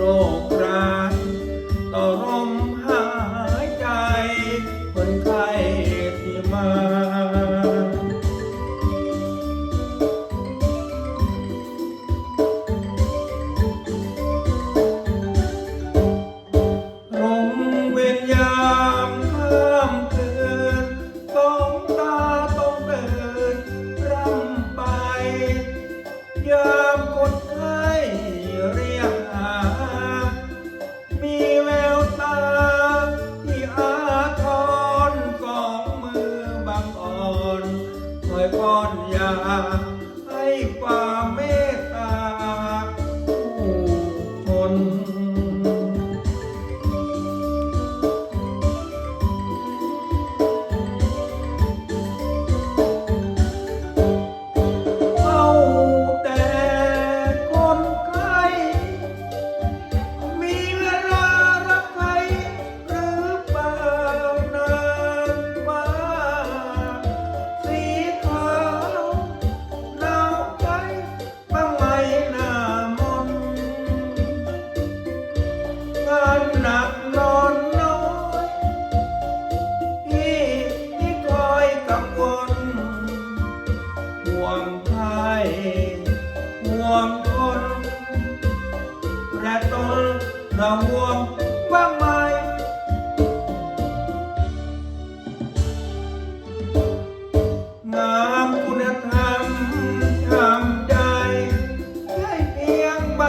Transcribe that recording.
โรครายต่อลมหายใจคน คอยป้อนยาให้ป้า ห่วงใครห่วงคนและตนเราห่วงบ้างไหมงามคุณธรรมทำใจให้เพียงใบ